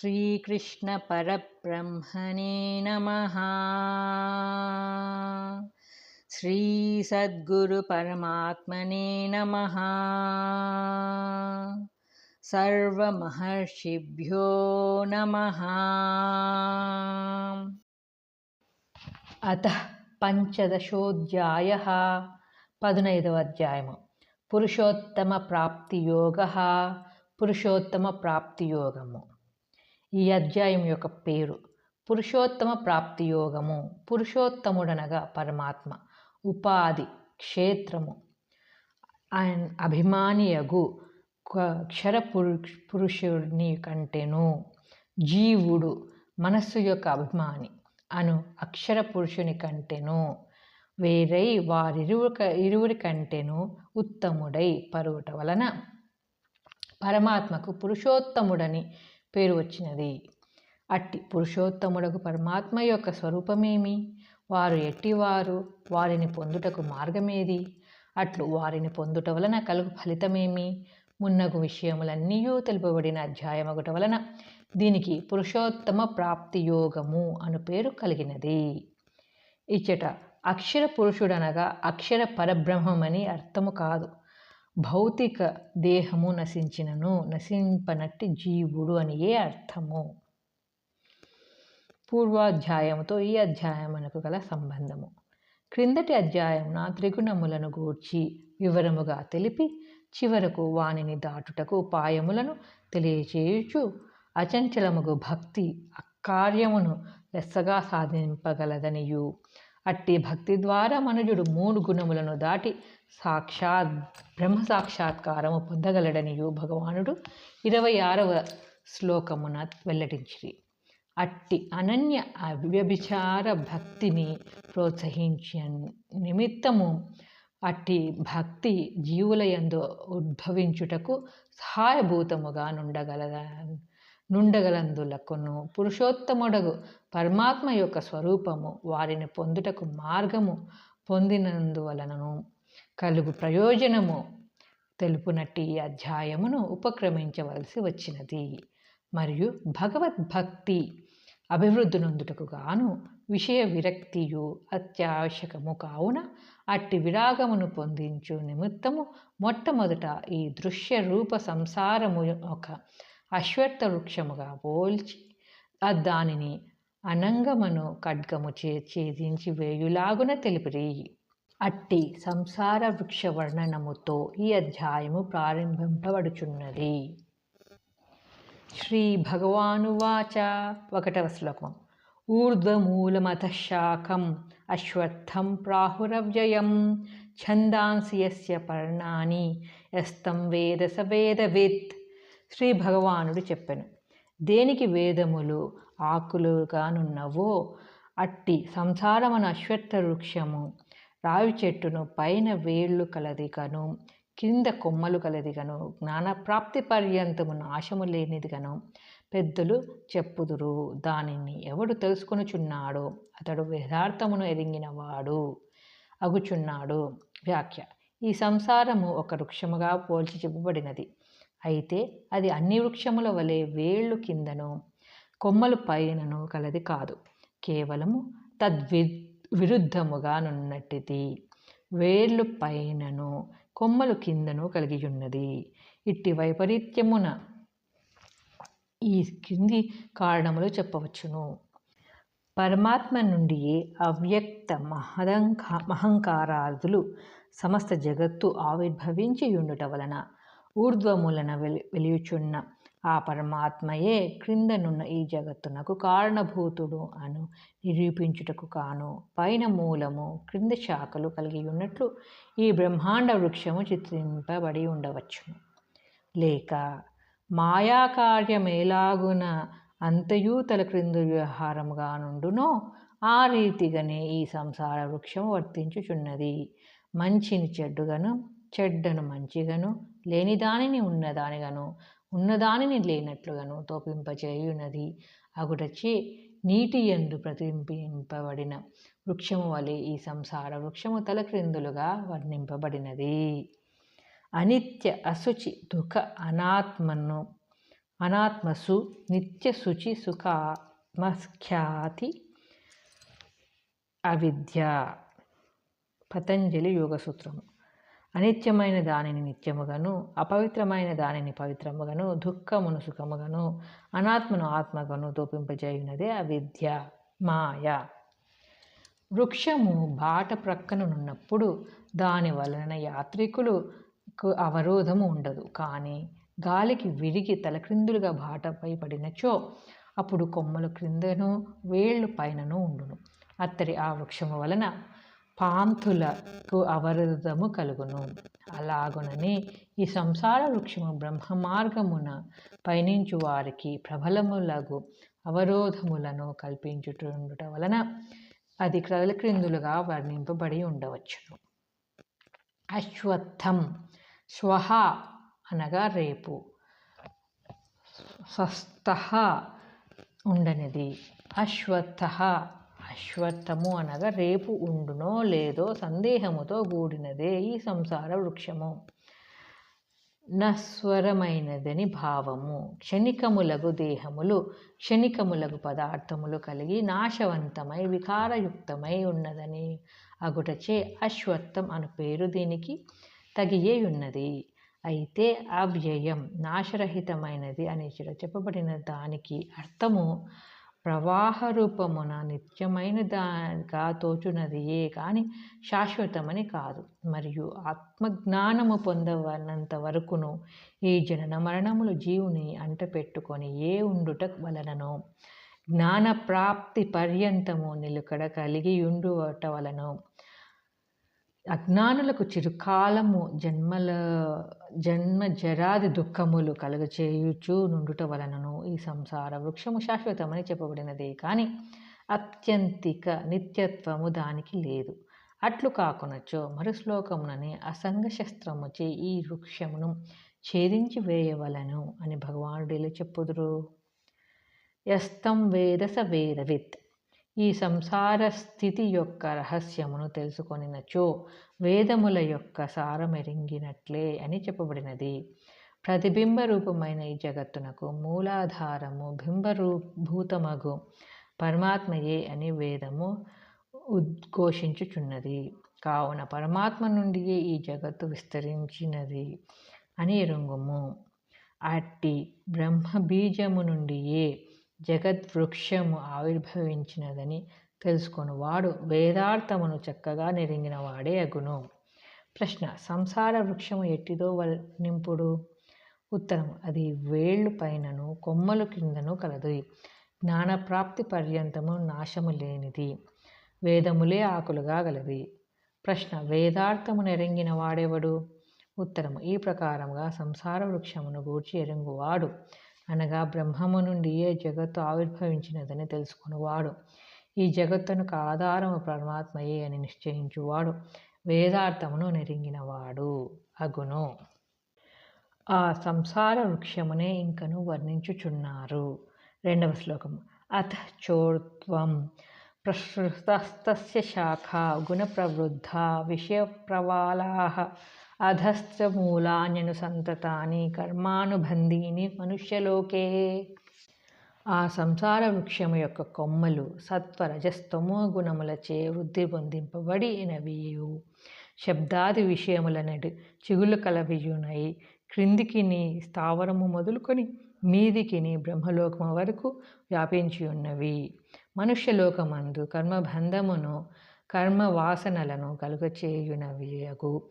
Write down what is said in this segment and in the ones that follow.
श्रीकृष्णपरब्रह्मणे नमः श्रीसद्गुरुपरमात्मने नमः सर्वमहर्षिभ्यो नमः అత పంచదశోధ్యాయ పదునైదవ అధ్యాయము పురుషోత్తమ ప్రాప్తి యోగ పురుషోత్తమ ప్రాప్తి యోగము ఈ అధ్యాయం యొక్క పేరు. పురుషోత్తమ ప్రాప్తి యోగము. పురుషోత్తముడనగా పరమాత్మ. ఉపాధి క్షేత్రము. అండ్ అభిమానియగు క్షర పురు పురుషుని కంటేను. జీవుడు మనస్సు యొక్క అభిమాని. అను అక్షర పురుషుని కంటేను. వేరై వారిరువుక ఇరువురి కంటేను ఉత్తముడై పరువుట వలన పరమాత్మకు పురుషోత్తముడని పేరు వచ్చినది. అట్టి పురుషోత్తముడకు పరమాత్మ యొక్క స్వరూపమేమి? వారు ఎట్టివారు? వారిని పొందుటకు మార్గమేది? అట్లు వారిని పొందుట వలన కలుగు ఫలితమేమి? మున్నగు విషయములన్నీ తెలుపబడిన అధ్యాయమగుట వలన దీనికి పురుషోత్తమ ప్రాప్తి యోగము అను పేరు కలిగినది. ఇచ్చట అక్షర పురుషుడనగా అక్షర పరబ్రహ్మమని అర్థము కాదు. భౌతిక దేహము నశించినను నశింపనట్టి జీవుడు అని ఏ అర్థము? పూర్వాధ్యాయముతో ఈ అధ్యాయమునకు గల సంబంధము. క్రిందటి అధ్యాయమున త్రిగుణములను గూర్చి వివరముగా తెలిపి చివరకు వానిని దాటుటకు ఉపాయములను తెలియచేయుచు అచంచలముగు భక్తి అకార్యమును లెస్సగా సాధింపగలదనియు. అట్టి భక్తి ద్వారా మనుజుడు మూడు గుణములను దాటి సాక్షాత్ బ్రహ్మ సాక్షాత్కారము పొందగలడనియు భగవానుడు ఇరవై ఆరవ శ్లోకమున వెల్లడించిరి. అట్టి అనన్య అవ్యభిచార భక్తిని ప్రోత్సహించే నిమిత్తము అట్టి భక్తి జీవుల యందు ఉద్భవించుటకు సహాయభూతముగా నుండగల నుండగలందులకును పురుషోత్తముడగు పరమాత్మ యొక్క స్వరూపము వారిని పొందుటకు మార్గము పొందినందువలనను కలుగు ప్రయోజనము. తెలుపునట్టి ఈ అధ్యాయమును ఉపక్రమించవలసి వచ్చినది. మరియు భగవద్భక్తి అభివృద్ధి నొందుటకు గాను విషయ విరక్తియు అత్యావశ్యకము కావున అట్టి విరాగమును పొందించు నిమిత్తము మొట్టమొదట ఈ దృశ్య రూప సంసారము ఒక అశ్వత్థ వృక్షముగా పోల్చి దానిని అనంగమను ఖడ్గము చే ఛేదించి వేయులాగున తెలిపిరి. అట్టి సంసార వృక్ష వర్ణనముతో ఈ అధ్యాయము ప్రారంభింపబడుచున్నది. శ్రీ భగవానువాచ ఒకటవ శ్లోకం. ఊర్ధ్వమూలమత శాఖం అశ్వత్థం ప్రాహురవ్యయం ఛందాంసి యస్య పర్ణాని యస్తం వేద స వేదవిత్ శ్రీ భగవానుడు చెప్పాను. దేనికి వేదములు ఆకులుగానున్నవో అట్టి సంసారమన అశ్వత్థ వృక్షము రావి చెట్టును పైన వేళ్ళు కలది కను కింద కొమ్మలు కలదిగను జ్ఞానప్రాప్తి పర్యంతము నాశము లేనిదిగను. పెద్దలు చెప్పుదురు దానిని ఎవడు తెలుసుకొనుచున్నాడో అతడు యథార్థమును ఎరింగినవాడు అగుచున్నాడు. వ్యాఖ్య. ఈ సంసారము ఒక వృక్షముగా పోల్చి చెప్పబడినది. అయితే అది అన్ని వృక్షముల వలె వేళ్ళు కిందను కొమ్మలు పైనను కలది కాదు. కేవలము తద్విద్ విరుద్ధముగా నున్నట్టిది వేర్లు పైనను కొమ్మలు కిందను కలిగి ఉన్నది ఇట్టి వైపరీత్యమున ఈ కింది కారణములు చెప్పవచ్చును. పరమాత్మ నుండి అవ్యక్త మహదంకా మహంకారాదులు సమస్త జగత్తు ఆవిర్భవించి ఉండుట వలన ఊర్ధ్వములన వెలి వెలియుచున్న ఆ పరమాత్మయే క్రిందనున్న ఈ జగత్తునకు కారణభూతుడు అను నిరూపించుటకు కాను పైన మూలము క్రింద శాఖలు కలిగి ఉన్నట్లు ఈ బ్రహ్మాండ వృక్షము చిత్రింపబడి ఉండవచ్చును. లేక మాయాకార్యమేలాగున అంతయూ తల క్రింద వ్యవహారముగా నుండునో ఆ రీతిగానే ఈ సంసార వృక్షము వర్తించుచున్నది. మంచిని చెడ్డుగాను చెడ్డను మంచిగాను లేని దానిని ఉన్నదానిగాను ఉన్నదానిని లేనట్లుగాను తోపింపచేయున్నది అగుటచే నీటి ఎందు ప్రతిబింబింపబడిన వృక్షము వలె ఈ సంసార వృక్షము తలక్రిందులుగా వర్ణింపబడినది. అనిత్య అశుచి దుఃఖ అనాత్మను అనాత్మసు నిత్య శుచి సుఖాత్మఖ్యాతి అవిద్య. పతంజలి యోగ సూత్రము అనిత్యమైన దానిని నిత్యముగాను అపవిత్రమైన దానిని పవిత్రముగాను దుఃఖమును సుఖముగాను అనాత్మను ఆత్మగాను తోపింపజేయున్నదే అవిద్య మాయ. వృక్షము బాట ప్రక్కనున్నప్పుడు దాని వలన యాత్రికులకు అవరోధము ఉండదు. కానీ గాలికి విరిగి తలక్రిందులుగా బాటపై పడినచో అప్పుడు కొమ్మలు క్రిందను వేళ్ళు పైనను ఉండును. అత్తడి ఆ వృక్షము వలన పాంతులకు అవరోధము కలుగును. అలాగుననే ఈ సంసార వృక్షము బ్రహ్మ మార్గమున పయనించు వారికి ప్రబలములగు అవరోధములను కల్పించుటుండుట వలన అది క్రిందులుగా వర్ణింపబడి ఉండవచ్చును. అశ్వత్థం స్వహ అనగా రేపు. స్వస్థ ఉండనిది. అశ్వత్థ అశ్వత్థము అనగా రేపు ఉండునో లేదో సందేహముతో కూడినదే ఈ సంసార వృక్షము. నస్వరమైనదని భావము. క్షణికములగు దేహములు క్షణికములగు పదార్థములు కలిగి నాశవంతమై వికారయుక్తమై ఉన్నదని అగుటచే అశ్వత్థం అను పేరు దీనికి తగియే ఉన్నది అయితే అవ్యయం నాశరహితమైనది అని చెప్పబడిన దానికి అర్థము ప్రవాహ రూపమున నిత్యమైన దానిగా తోచునదియే కానీ శాశ్వతమని కాదు. మరియు ఆత్మజ్ఞానము పొందవనంత వరకును ఈ జనన మరణములు జీవుని అంటపెట్టుకొని ఏ ఉండుట వలనను జ్ఞాన ప్రాప్తి పర్యంతము నిలుకడ కలిగి ఉండుట వలన అజ్ఞానులకు చిరుకాలము జన్మల జన్మ జరాది దుఃఖములు కలుగచేయుచు నుండుట వలనను ఈ సంసార వృక్షము శాశ్వతమని చెప్పబడినదే. కానీ అత్యంతిక నిత్యత్వము దానికి లేదు. అట్లు కాకునచో మరు శ్లోకమునని అసంగ శస్త్రముచే ఈ వృక్షమును ఛేదించి వేయవలను అని భగవానుడిలో చెప్పుదురు. యస్తం వేదస వేదవిత్ ఈ సంసార స్థితి యొక్క రహస్యమును తెలుసుకొనినచో వేదముల యొక్క సారమెరింగినట్లే అని చెప్పబడినది. ప్రతిబింబ రూపమైన ఈ జగత్తునకు మూలాధారము బింబరూభూతమగు పరమాత్మయే అని వేదము ఉద్ఘోషించుచున్నది. కావున పరమాత్మ నుండియే ఈ జగత్తు విస్తరించినది అని ఎరుంగుము. అట్టి బ్రహ్మ బీజము నుండియే జగద్వృక్షము ఆవిర్భవించినదని తెలుసుకొని. వాడు వేదార్థమును చక్కగా నెరింగిన వాడే అగును. ప్రశ్న సంసార వృక్షము ఎట్టిదో వర్ణింపుడు ఉత్తరం అది వేళ్ళు పైనను కొమ్మలు కిందను కలదు. జ్ఞానప్రాప్తి పర్యంతము నాశము లేనిది. వేదములే ఆకులుగా గలది. ప్రశ్న వేదార్థము నెరంగిన వాడెవడు ఉత్తరము ఈ ప్రకారముగా సంసార వృక్షమును గూర్చి ఎరుంగువాడు. అనగా బ్రహ్మము నుండి ఏ జగత్తు ఆవిర్భవించినదని తెలుసుకునివాడు. ఈ జగత్తునకు ఆధారము పరమాత్మయే అని నిశ్చయించువాడు. వేదార్థమును నెరింగినవాడు. అగును. ఆ సంసార వృక్షమునే ఇంకను వర్ణించుచున్నారు. రెండవ శ్లోకం అథ చోత్వం ప్రసృతస్త శాఖ గుణప్రవృద్ధ విషయప్రవాళా అధస్థమూలాన్యను సంతతాని కర్మానుబంధీని మనుష్యలోకే ఆ సంసార వృక్షము యొక్క కొమ్మలు సత్వరజస్తమో గుణములచే వృద్ధి పొందింపబడినవియు. శబ్దాది విషయములనడు చిగులు కలవియునై క్రిందికిని స్థావరము మొదలుకొని మీదికిని బ్రహ్మలోకము వరకు వ్యాపించి ఉన్నవి మనుష్యలోకమందు కర్మబంధమును కర్మ వాసనలను కలుగచేయునవియగు.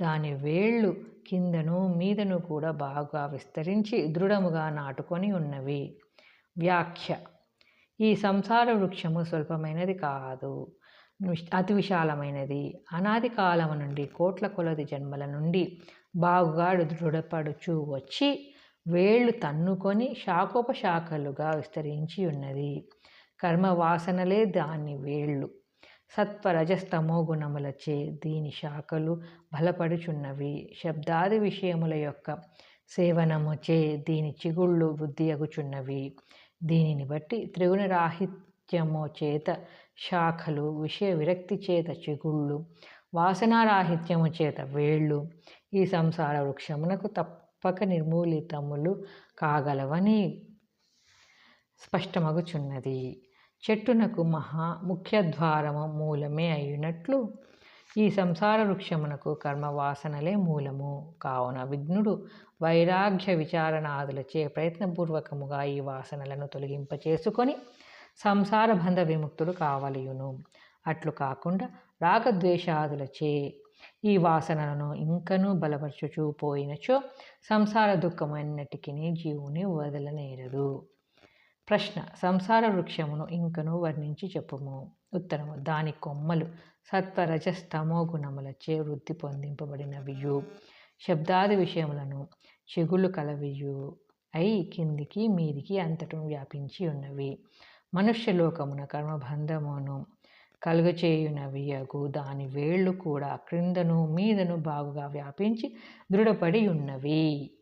దాని వేళ్ళు కిందను మీదను కూడా బాగా విస్తరించి దృఢముగా నాటుకొని ఉన్నవి. వ్యాఖ్య. ఈ సంసార వృక్షము స్వల్పమైనది కాదు. అతి విశాలమైనది. అనాది కాలము నుండి కోట్ల కొలది జన్మల నుండి బాగుగా దృఢపడుచు వచ్చి వేళ్ళు తన్నుకొని శాఖోపశాఖలుగా విస్తరించి ఉన్నది. కర్మ వాసనలే దాని వేళ్ళు. సత్వరజస్తమో గుణములచే దీని శాఖలు బలపడుచున్నవి. శబ్దాది విషయముల యొక్క సేవనముచే దీని చిగుళ్ళు వృద్ధి అగుచున్నవి దీనిని బట్టి త్రిగుణరాహిత్యము చేత శాఖలు విషయ విరక్తి చేత చిగుళ్ళు వాసనారాహిత్యము చేత వేళ్ళు ఈ సంసార వృక్షమునకు తప్పక నిర్మూలితములు కాగలవని స్పష్టమగుచున్నది. చెట్టునకు మహా ముఖ్యద్వారము మూలమే అయినట్లు ఈ సంసార వృక్షమునకు కర్మవాసనలే మూలము. కావున విఘ్నుడు వైరాగ్య విచారణాదులచే ప్రయత్నపూర్వకముగా ఈ వాసనలను తొలగింపచేసుకొని సంసార బంధ విముక్తుడు కావలియును. అట్లు కాకుండా రాగద్వేషాదులచే ఈ వాసనలను ఇంకనూ బలపరచుచూ పోయినచో సంసార దుఃఖమన్నటికీ జీవుని వదలనేరదు. ప్రశ్న సంసార వృక్షమును ఇంకను వర్ణించి చెప్పుము. ఉత్తరము దాని కొమ్మలు సత్వరజస్తమో గుణములచే వృద్ధి పొందింపబడినవియు. శబ్దాది విషయములను చెగులు కలవియు. అయి కిందికి మీదికి అంతటం వ్యాపించి ఉన్నవి. మనుష్యలోకమున కర్మబంధమును కలుగచేయునవియగు దాని వేళ్ళు కూడా క్రిందను మీదను బాగుగా వ్యాపించి దృఢపడి ఉన్నవి.